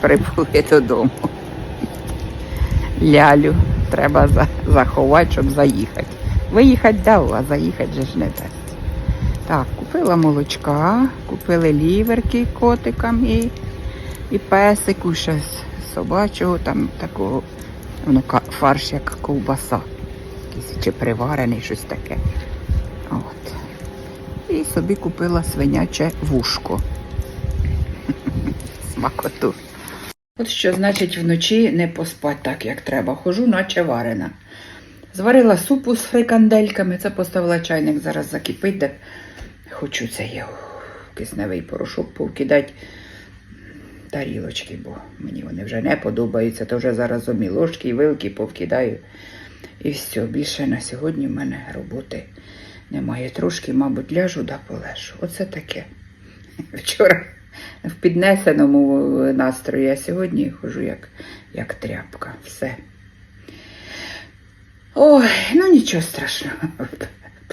прибули додому. Лялю треба за- заховати, щоб заїхати. Виїхати дав, а заїхати же ж не дасть. Так, купила молочка, купили ліверки котикам і, і песику щось собачого, там такого, воно фарш як ковбаса. Чи приварений, щось таке. От. І собі купила свиняче вушко. Смакоту. От що значить вночі не поспати так, як треба. Хожу, наче варена. Зварила супу з фрикандельками, це поставила чайник, зараз закипить, де хочу це є кисневий порошок повкидати тарілочки, бо мені вони вже не подобаються, то вже зараз омі ложки і вилки повкидаю. І все, більше на сьогодні в мене роботи немає. Трошки, мабуть, ляжу да полежу. Оце таке. Вчора в піднесеному настрої, а сьогодні хожу як, як тряпка. Все. Ой, ну нічого страшного.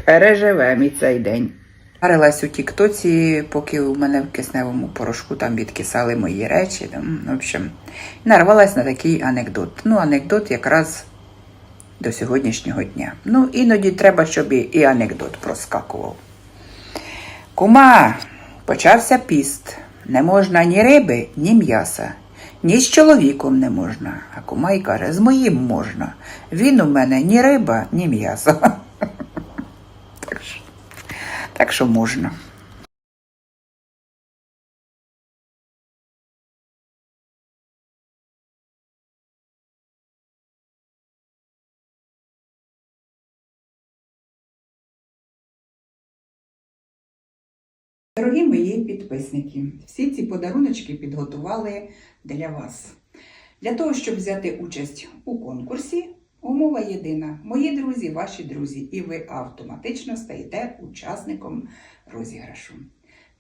Переживемо і цей день. Парилась у тіктоці, поки у мене в кисневому порошку там відкисали мої речі. Там, в общем, нарвалась на такий анекдот. Ну, анекдот якраз до сьогоднішнього дня. Ну, іноді треба, щоб і анекдот проскакував. Кума, почався піст. Не можна ні риби, ні м'яса. Ні з чоловіком не можна. А кумай каже, з моїм можна. Він у мене ні риба, ні м'ясо. Так що можна. Дорогі мої підписники, всі ці подаруночки підготували для вас. Для того, щоб взяти участь у конкурсі, умова єдина: мої друзі, ваші друзі, і ви автоматично стаєте учасником розіграшу.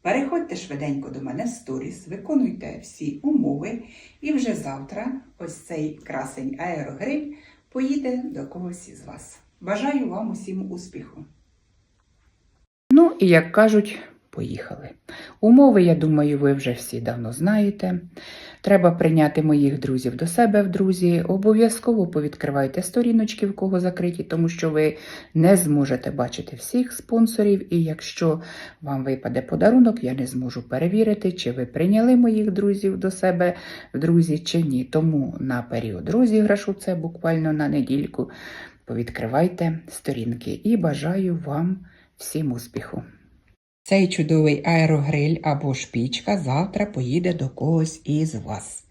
Переходьте швиденько до мене в сторіс, виконуйте всі умови, і вже завтра ось цей красень аерогриль поїде до когось із вас. Бажаю вам усім успіху! Ну, і як кажуть, поїхали. Умови, я думаю, ви вже всі давно знаєте. Треба прийняти моїх друзів до себе в друзі. Обов'язково повідкривайте сторіночки, в кого закриті, тому що ви не зможете бачити всіх спонсорів. І якщо вам випаде подарунок, я не зможу перевірити, чи ви прийняли моїх друзів до себе в друзі, чи ні. Тому на період розіграшу, це буквально на недільку, повідкривайте сторінки і бажаю вам всім успіху. Цей чудовий аерогриль або шпічка завтра поїде до когось із вас.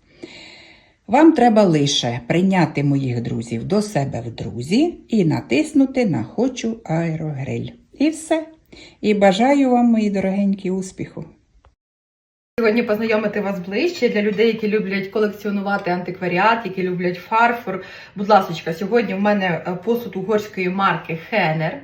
Вам треба лише прийняти моїх друзів до себе в друзі і натиснути на Хочу аерогриль. І все. І бажаю вам, мої дорогенькі, успіху! Сьогодні познайомити вас ближче для людей, які люблять колекціонувати антикваріат, які люблять фарфор. Будь ласка, сьогодні в мене е, посуд угорської марки Хенер.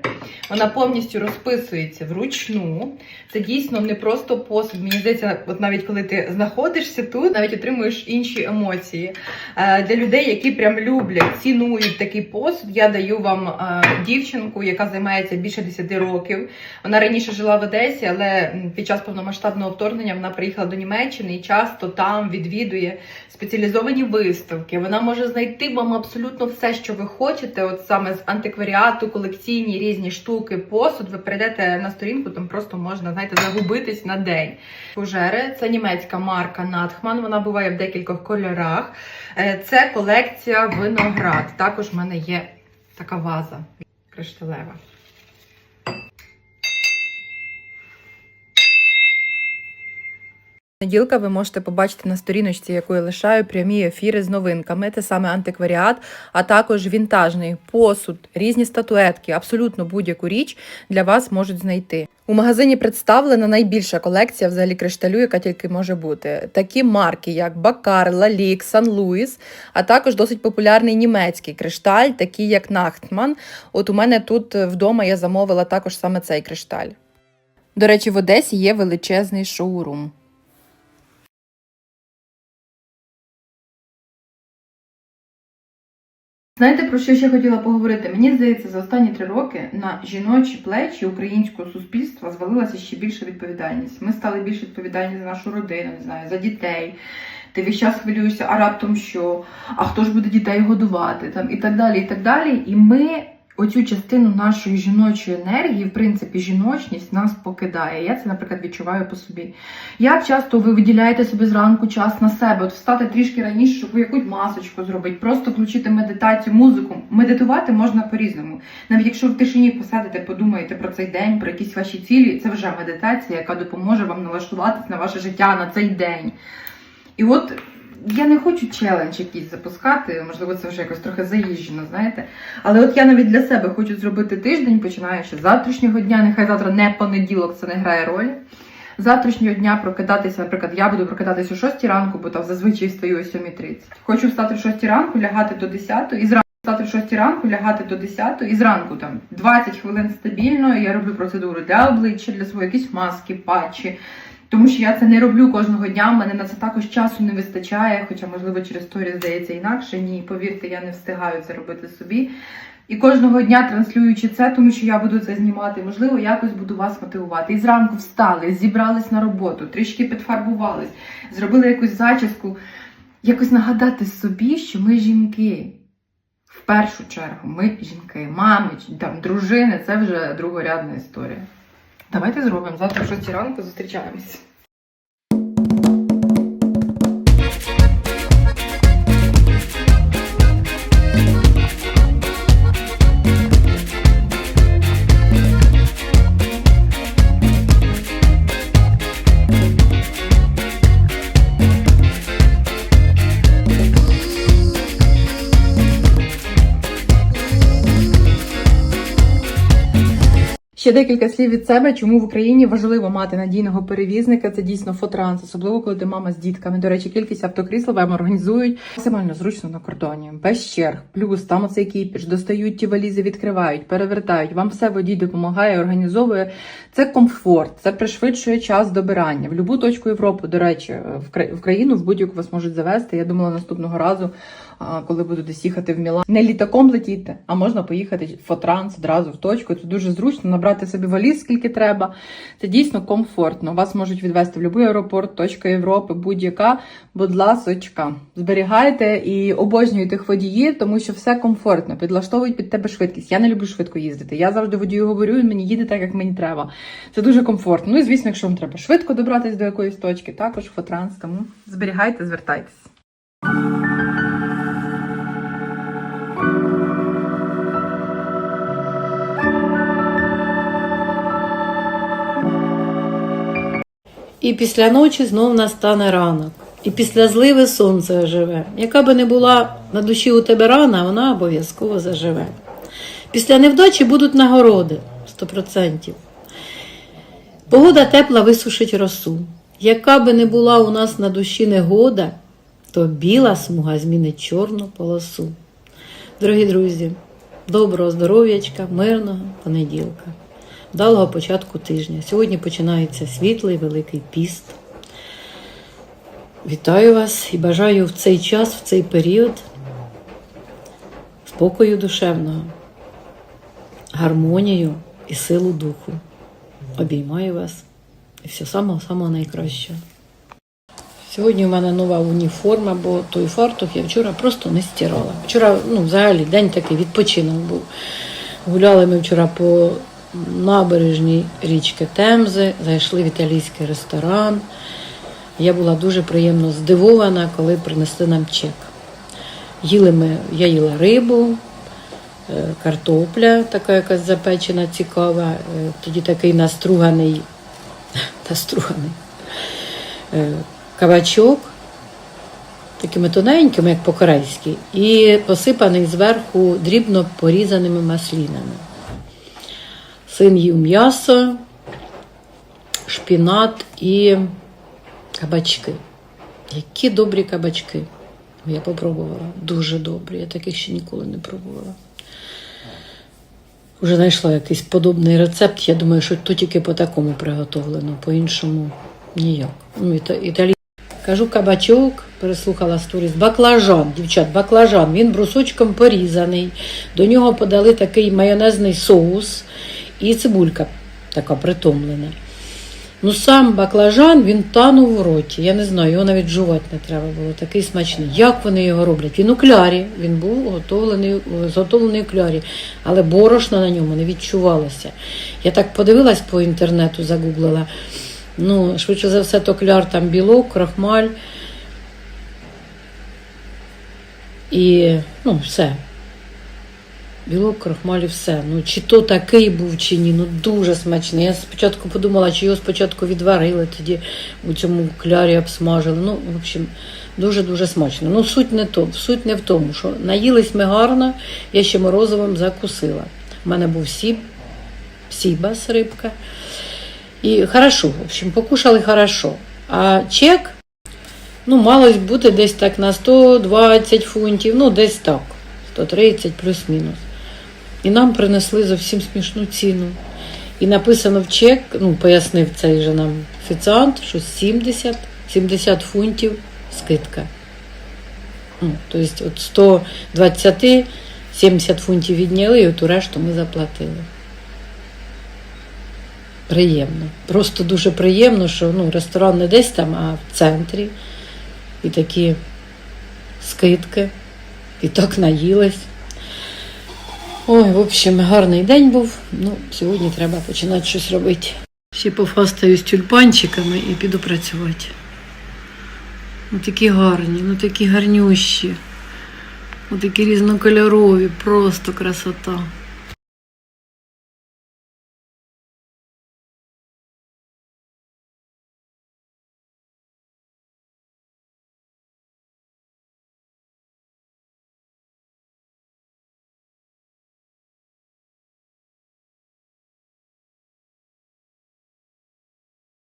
Вона повністю розписується вручну. Це дійсно не просто посуд. Мені здається, от навіть коли ти знаходишся тут, навіть отримуєш інші емоції. Е, Для людей, які прям люблять, цінують такий посуд, я даю вам е, дівчинку, яка займається більше 10 років. Вона раніше жила в Одесі, але під час повномасштабного вторгнення вона приїхала до Німеччини і часто там відвідує спеціалізовані виставки. Вона може знайти вам абсолютно все, що ви хочете. От саме з антикваріату, колекційні різні штуки, посуд. Ви прийдете на сторінку, там просто можна знаєте, загубитись на день. Фужери це німецька марка Натхман. Вона буває в декількох кольорах. Е, Це колекція виноград. Також в мене є така ваза кришталева. Неділка ви можете побачити на сторіночці, яку я лишаю прямі ефіри з новинками. Це саме антикваріат, а також вінтажний посуд, різні статуетки, абсолютно будь-яку річ для вас можуть знайти. У магазині представлена найбільша колекція взагалі кришталю, яка тільки може бути. Такі марки, як Бакар, Лалік, Сан Луїс, а також досить популярний німецький кришталь, такий як Нахтман. От у мене тут вдома я замовила також саме цей кришталь. До речі, в Одесі є величезний шоурум. Знаєте, про що ще хотіла поговорити? Мені здається, за останні три роки на жіночі плечі українського суспільства звалилася ще більша відповідальність. Ми стали більш відповідальні за нашу родину, не знаю, за дітей. ти весь час хвилюєшся, а раптом що, а хто ж буде дітей годувати, там і так далі. І так далі. І ми оцю частину нашої жіночої енергії, в принципі, жіночність нас покидає. Я це, наприклад, відчуваю по собі. Як часто ви виділяєте собі зранку час на себе, от встати трішки раніше, щоб якусь масочку зробити, просто включити медитацію, музику. Медитувати можна по-різному. Навіть якщо в тишині посадите, подумаєте про цей день, про якісь ваші цілі, це вже медитація, яка допоможе вам налаштуватись на ваше життя на цей день. І от я не хочу челендж якийсь запускати, можливо, це вже якось трохи заїжджено, знаєте. Але от я навіть для себе хочу зробити тиждень, починаючи з завтрашнього дня. Нехай завтра не понеділок, це не грає роль. Завтрашнього дня прокидатися, наприклад, я буду прокидатися о 6 ранку, бо там зазвичай встаю о 7.30. Хочу встати в 6 ранку, лягати до 10 і зранку встати в 6 ранку, лягати до 10 і зранку там 20 хвилин стабільно. Я роблю процедуру для обличчя, для своєї якісь маски, патчі. Тому що я це не роблю кожного дня, в мене на це також часу не вистачає, хоча, можливо, через сторі здається інакше. Ні, повірте, я не встигаю це робити собі. І кожного дня транслюючи це, тому що я буду це знімати, можливо, якось буду вас мотивувати. І зранку встали, зібрались на роботу, трішки підфарбувались, зробили якусь зачіску, якось нагадати собі, що ми жінки. В першу чергу, ми жінки, мами, там, дружини це вже другорядна історія. Давайте зробимо. Завтра в 6 ранку зустрічаємось. Ще декілька слів від себе, чому в Україні важливо мати надійного перевізника. Це дійсно фотранс, особливо коли ти мама з дітками. До речі, кількість автокрісел вам організують максимально зручно на кордоні, без черг. Плюс там оцей кіпіш, достають ті валізи, відкривають, перевертають. Вам все водій допомагає, організовує. Це комфорт, це пришвидшує час добирання. В будь-яку точку Європи, до речі, в країну в будь-яку вас можуть завести. Я думала наступного разу, коли буду десь їхати в Мілан. Не літаком летіти, а можна поїхати фотранс одразу в точку. Це дуже зручно набрати собі валіз, скільки треба. Це дійсно комфортно. Вас можуть відвести в будь-який аеропорт, точка Європи, будь-яка. Будь ласочка, зберігайте і обожнюйте тих водіїв, тому що все комфортно, підлаштовують під тебе швидкість. Я не люблю швидко їздити. Я завжди водію говорю, він мені їде так, як мені треба. Це дуже комфортно. Ну і звісно, якщо вам треба швидко добратися до якоїсь точки, також фотранс. Тому зберігайте, звертайтесь. І після ночі знов настане ранок. І після зливи сонце оживе. Яка би не була на душі у тебе рана, вона обов'язково заживе. Після невдачі будуть нагороди 100%. Погода тепла висушить росу. Яка би не була у нас на душі негода, то біла смуга змінить чорну полосу. Дорогі друзі, доброго здоров'ячка, мирного понеділка, вдалого початку тижня. Сьогодні починається світлий великий піст. Вітаю вас і бажаю в цей час, в цей період спокою душевного, гармонію і силу духу. Обіймаю вас і все самого-самого найкращого. Сьогодні у мене нова уніформа, бо той фартух я вчора просто не стирала. Вчора, ну, взагалі, день такий відпочинок був. Гуляли ми вчора по набережній річки Темзи, зайшли в італійський ресторан. Я була дуже приємно здивована, коли принесли нам чек. Їли ми, я їла рибу, е, картопля, така якась запечена, цікава, е, тоді такий наструганий, наструганий е, кабачок, такими тоненькими, як по-корейськи, і посипаний зверху дрібно порізаними маслінами. Син їв м'ясо, шпінат і кабачки. Які добрі кабачки. Я попробувала. Дуже добрі. Я таких ще ніколи не пробувала. Вже знайшла якийсь подобний рецепт. Я думаю, що то тільки по такому приготовлено, по-іншому ніяк. Ну, іта- італій... Кажу кабачок, переслухала сторіс. Баклажан, дівчат, баклажан. Він брусочком порізаний. До нього подали такий майонезний соус і цибулька така притомлена. Ну сам баклажан він танув в роті. Я не знаю, його навіть жувати не треба було. Такий смачний. Як вони його роблять? Він у клярі, він був готовлений, зготовлений у клярі, але борошна на ньому не відчувалося. Я так подивилась по інтернету, загуглила. Ну, швидше за все, то кляр там білок, крахмаль. І ну, все. Білок, крахмаль і все. Ну, чи то такий був, чи ні. Ну дуже смачний. Я спочатку подумала, чи його спочатку відварили, тоді у цьому клярі обсмажили. Ну, в общем, дуже-дуже смачно. Ну, суть не то, суть не в тому, що наїлись ми гарно, я ще морозивом закусила. У мене був сіб, сібас, рибка. І хорошо, в общем, покушали хорошо. А чек, ну, малось бути десь так на 120 фунтів, ну, десь так, 130 плюс-мінус. І нам принесли зовсім смішну ціну. І написано в чек, ну, пояснив цей же нам офіціант, що 70, 70 фунтів скидка. Ну, тобто от 120, 70 фунтів відняли, і ту решту ми заплатили. Приємно. Просто дуже приємно, що ну, ресторан не десь там, а в центрі. І такі скидки. І так наїлись. Ой, в общем, гарний день був. Ну, сьогодні треба починати щось робити. Ще пофастаюсь тюльпанчиками і піду працювати. Ну такі гарні, ну такі гарнющі. Ну такі різнокольорові, просто красота.